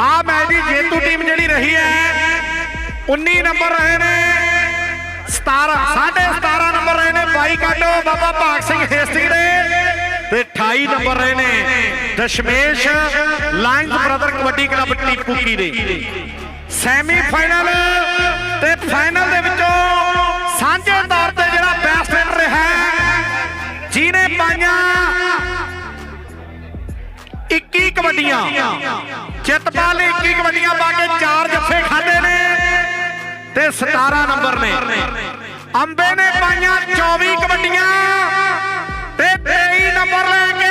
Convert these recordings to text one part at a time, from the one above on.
ਆ ਮੈਚ ਦੀ ਜੇਤੂ ਟੀਮ ਜਿਹੜੀ ਰਹੀ ਹੈ 19 ਨੰਬਰ ਰਹੇ ਨੇ। 17 17.5 ਨੰਬਰ ਰਹੇ ਨੇ। ਬਾਈ ਕਾਟੋ ਬਾਬਾ ਭਾਗ ਸਿੰਘ ਹੇਸਤੀ ਦੇ। ਤੇ 28 ਨੰਬਰ ਰਹੇ ਨੇ Dashmesh lions brother kabaddi club Te Puke ਦੇ। ਸੈਮੀ ਫਾਈਨਲ ਤੇ ਫਾਈਨਲ ਦੇ ਵਿੱਚੋਂ ਸਾਂਝੇ ਤੌਰ ਤੇ ਜਿਹੜਾ ਬੈਸਟ ਰੇਡਰ ਰਿਹਾ ਜਿਹਨੇ ਪਾਈਆਂ 21 ਕਬੱਡੀਆਂ ਚਿੱਤਪਾਲ ਤੇ 17 ਨੰਬਰ ਨੇ। ਅੰਬੇ ਨੇ ਪਾਈਆਂ 24 ਕਬੱਡੀਆਂ ਤੇ 23 ਨੰਬਰ ਲੈ ਕੇ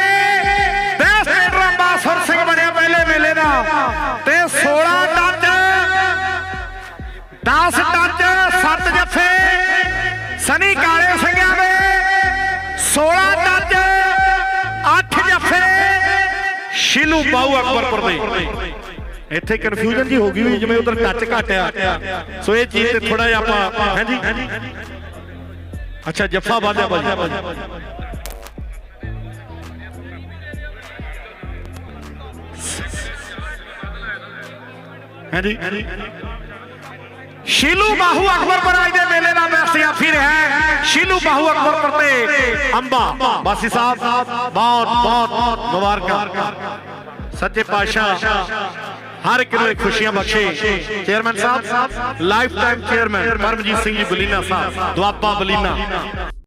ਬੈਸਟ ਰੇਡਰ ਅੰਬਾਸਰ ਸਿੰਘ ਬਣਿਆ ਪਹਿਲੇ ਮੇਲੇ ਦਾ। ਤੇ 16 ਟੱਚ 10 ਟੱਚ 7 ਜੱਫੇ ਸਨੀ ਕਾਲੇ ਸਿੰਘਾਂ ਦੇ। 16 ਟੱਚ 8 ਜੱਫੇ ਸ਼ਿਲੂ ਬਾਉ ਅਕਬਰਪੁਰ ਦੇ। ਇੱਥੇ ਕਨਫਿਊਜ਼ਨ ਜੀ ਹੋ ਗਈ ਹੋਈ, ਜਿਵੇਂ ਉਧਰ ਟੱਚ ਘਟਿਆ। ਸੋ ਇਹ ਚੀਜ਼ ਤੇ ਥੋੜਾ ਜਿਹਾ ਆਪਾਂ ਹਾਂਜੀ? ਅੱਛਾ, ਜੱਫਾ ਬਾਂਧਿਆ ਭਾਜੀ। ਹਾਂਜੀ? ਸ਼ੀਲੂ ਬਾਹੂ ਅਕਬਰਪੁਰ ਅੱਜ ਦੇ ਮੇਲੇ ਦਾ ਬੈਸਟ ਜਾਫੀ ਹੈ। ਸ਼ੀਲੂ ਬਾਹੂ ਅਕਬਰਪੁਰ ਤੇ ਅੰਬਾ। ਬਾਸੀ ਸਾਹਿਬ, ਬਹੁਤ ਬਹੁਤ ਮੁਬਾਰਕਾਂ। ਸੱਚੇ ਪਾਤਸ਼ਾਹ। ਹਰ ਇੱਕ ਨੂੰ ਖੁਸ਼ੀਆਂ ਬਖਸ਼ੇ। Chairman sahib lifetime chairman Paramjit Singh ji Balina sahib, Doaba ਬਲੀਨਾ।